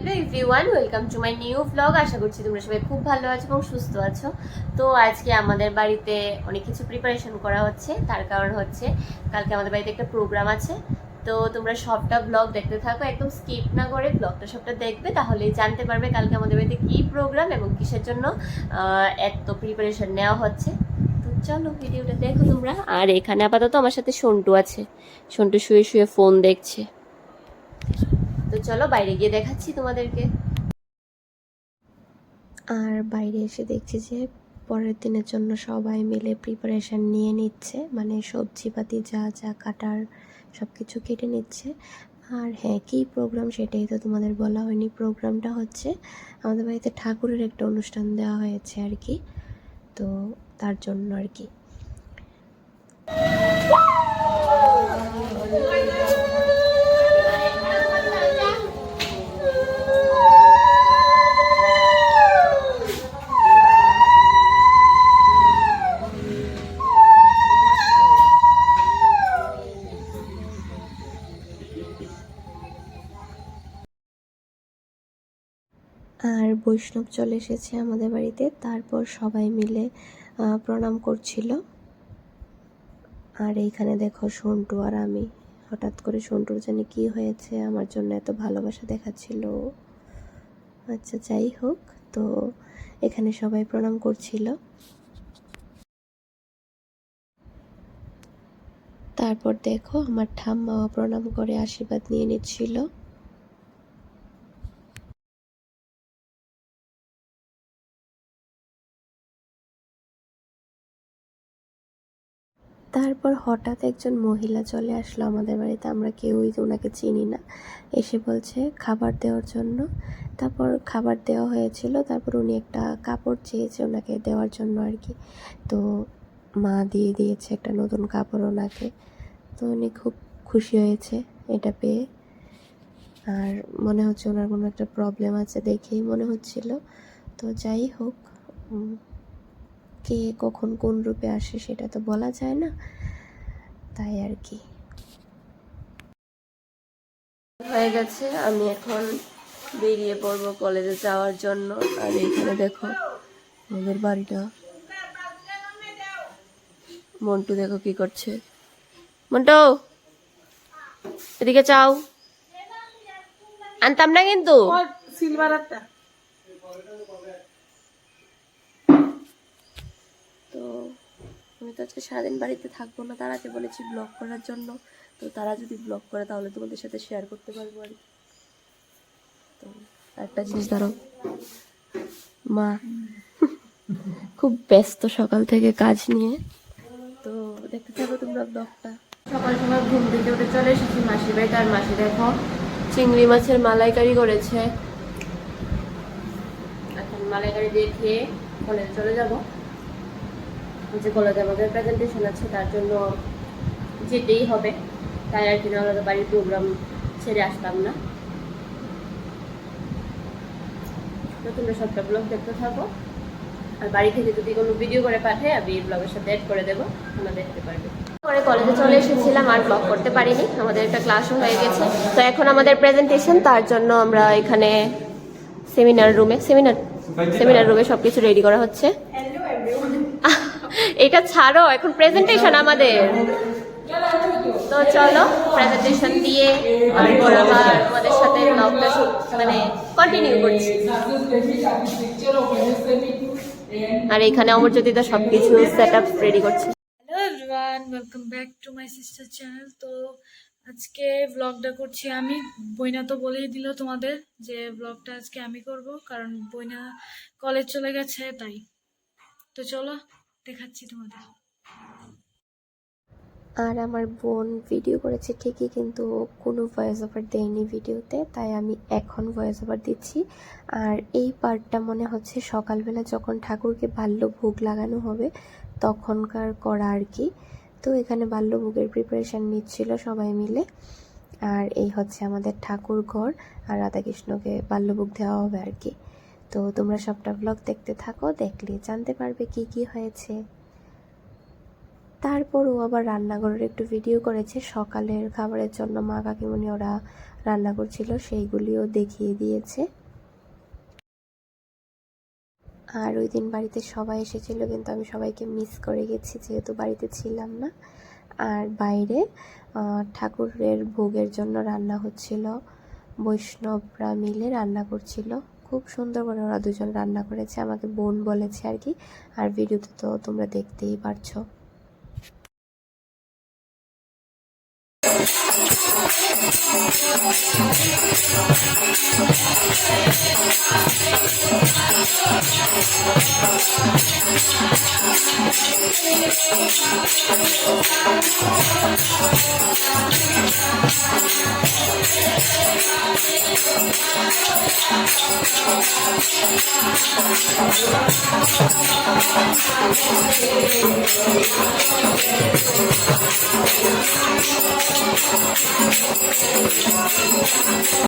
Hello everyone welcome to my new blog আশা করছি তোমরা সবাই খুব ভালো আছো এবং সুস্থ আছো। তো আজকে আমাদের বাড়িতে অনেক কিছু প্রিপারেশন করা হচ্ছে। তার কারণ হচ্ছে, কালকে আমাদের বাড়িতে একটা প্রোগ্রাম আছে। তো তোমরা সবটা ব্লগ দেখতে থাকো, একদম স্কিপ না করে ব্লগটা সবটা দেখবে, তাহলেই জানতে পারবে কালকে আমাদের বাড়িতে কী প্রোগ্রাম এবং কিসের জন্য এত প্রিপারেশন নেওয়া হচ্ছে। তো চলো ভিডিওটা দেখো তোমরা। আর এখানে আপাতত আমার সাথে সন্টু আছে। সন্টু শুয়ে শুয়ে ফোন দেখছে। তো চলো বাইরে গিয়ে দেখাচ্ছি তোমাদেরকে। আর বাইরে এসে দেখছি যে পরের দিনের জন্য সবাই মিলে প্রিপারেশন নিয়ে নিচ্ছে মানে সবজিপাতি যা যা কাটার সব কিছু কেটে নিচ্ছে। আর হ্যাঁ কী প্রোগ্রাম সেটাই তো তোমাদের বলা হয়নি। প্রোগ্রামটা হচ্ছে আমাদের বাড়িতে ঠাকুরের একটা অনুষ্ঠান দেওয়া হয়েছে আর কি, তো তার জন্য আর কি। বৈষ্ণব চলে এসেছে আমাদের বাড়িতে। তারপর সবাই মিলে প্রণাম করছিল। আর এইখানে দেখো সন্টু আর আমি। হঠাৎ করে সন্টুর জানি কি হয়েছে, আমার জন্য এত ভালোবাসা দেখাচ্ছিল। আচ্ছা যাই হোক, তো এখানে সবাই প্রণাম করছিল। তারপর দেখো আমার ঠাম্মাও প্রণাম করে আশীর্বাদ নিয়ে নিচ্ছিল। তারপর হঠাৎ একজন মহিলা চলে আসলো আমাদের বাড়িতে, আমরা কেউই ওনাকে চিনি না। এসে বলছে খাবার দেওয়ার জন্য। তারপর খাবার দেওয়া হয়েছিল, তারপর উনি একটা কাপড় চেয়েছে ওনাকে দেওয়ার জন্য আর কি। তো মা দিয়ে দিয়েছে একটা নতুন কাপড় ওনাকে। তো উনি খুব খুশি হয়েছে এটা পেয়ে। আর মনে হচ্ছে ওনার কোনো একটা প্রবলেম আছে দেখেই মনে হচ্ছিল। তো যাই হোক কে কখন কোন রূপে আসে সেটা তো বলা যায় না। তাই আর কি। হয়ে গেছে, আমি এখন বেরিয়ে পড়ব কলেজে যাওয়ার জন্য। আর এখানে দেখো, আমাদের বাড়িটা। মন্টু দেখো কি করছে। মন্টু! এদিকে চাও আনতাম না কিন্তু? সিলভারটা তো আমি তো আজকে সারাদিন বাড়িতে থাকব না তারাকে বলেছি ব্লগ করার জন্য। তো তারা যদি ব্লগ করে তাহলে তোমাদের সাথে শেয়ার করতে পারব আর তো একটা জিনিস ধরো মা খুব ব্যস্ত সকাল থেকে কাজ নিয়ে। তো দেখতে থাকো তোমরা ব্লগটা সকাল সকাল ঘুম থেকে উঠে চলে এসেছি মাসির বাড়িতে আর মাসি দেখো। চিংড়ি মাছের মালাইকারি করেছে। এখন মালাইকারি দিয়ে খেয়ে কলেজে চলে যাব। যে কলেজে আমাদের প্রেজেন্টেশন আছে তার জন্য যেতেই হবে। তাই আর কি নাহলে বাড়ির প্রোগ্রাম ছেড়ে আসতাম না। তো তোমরা সবটা ব্লগ দেখতে থাকো। আর বাড়ি থেকে যদি কোনো ভিডিও করে পাঠায় আমি এই ব্লগের সাথে অ্যাড করে দেবো তোমরা দেখতে পারবে। পরে কলেজে চলে এসেছিলাম আর ব্লগ করতে পারিনি। আমাদের একটা ক্লাসও হয়ে গেছে। তো এখন আমাদের প্রেজেন্টেশন তার জন্য আমরা এখানে সেমিনার রুমে সেমিনার সেমিনার রুমে সব কিছু রেডি করা হচ্ছে। এটা ছাড়ো এখন প্রেজেন্টেশন আমাদের। তো চলো প্রেজেন্টেশন দিয়ে তারপর আবার আমাদের সাথে ব্লগটা মানে কন্টিনিউ করছি। আর এখানে অমরজ্যোতি তো সবকিছু সেট আপ রেডি করছে। Hello everyone welcome back to my sister channel তো আজকে ব্লগটা করছি আমি। বইনা তো বলেই দিল তোমাদের যে ব্লগটা আজকে আমি করব কারণ বইনা কলেজ চলে গেছে তাই। তো চলো দেখাচ্ছি তোমাদের। আর আমার বোন ভিডিও করেছে ঠিকই, কিন্তু কোনো ভয়েস ওভার দেয়নি ভিডিওতে তাই আমি এখন ভয়েস ওভার দিচ্ছি। আর এই পার্টটা মনে হচ্ছে সকালবেলা যখন ঠাকুরকে বাল্য ভোগ লাগানো হবে, তখনকার করা আর কি। তো এখানে বাল্য ভোগের প্রিপারেশান নিচ্ছিল সবাই মিলে। আর এই হচ্ছে আমাদের ঠাকুর ঘর আর রাধাকৃষ্ণকে বাল্যভোগ দেওয়া হবে আর কি। তো তোমরা সবটা ব্লগ দেখতে থাকো, দেখলে জানতে পারবে কি কি হয়েছে। তারপর ও আবার রান্নাঘরের একটু ভিডিও করেছে, সকালের খাবারের জন্য মা কাকিমণি ওরা রান্না করছিল সেইগুলিও দেখিয়ে দিয়েছে। আর ওই দিন বাড়িতে সবাই এসেছিল, কিন্তু আমি সবাইকে মিস করে গেছি, যেহেতু বাড়িতে ছিলাম না। আর বাইরে ঠাকুরের ভোগের জন্য রান্না হচ্ছিল, বৈষ্ণবরা মিলে রান্না করছিল। খুব সুন্দর করে ওরা দুজন রান্না করেছে, আমাকে বোন বলেছে আর কি। আর ভিডিওতে তো তোমরা দেখতেই পারছ। I'm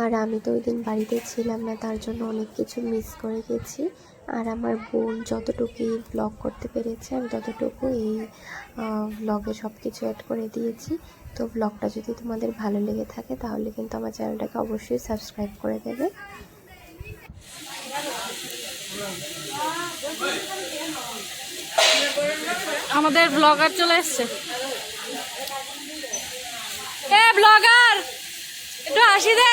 আর আমি তো ওই দিন বাড়িতে ছিলাম না, তার জন্য অনেক কিছু মিস করে গেছি। আর আমার বোন যতটুকুই ব্লগ করতে পেরেছে, আমি ততটুকু এই ব্লগে সব কিছু অ্যাড করে দিয়েছি। তো ব্লগটা যদি তোমাদের ভালো লেগে থাকে, তাহলে কিন্তু আমার চ্যানেলটাকে অবশ্যই সাবস্ক্রাইব করে দেবে। আমাদের ব্লগার চলে এসছে। এ ব্লগার একটু হাসি দে।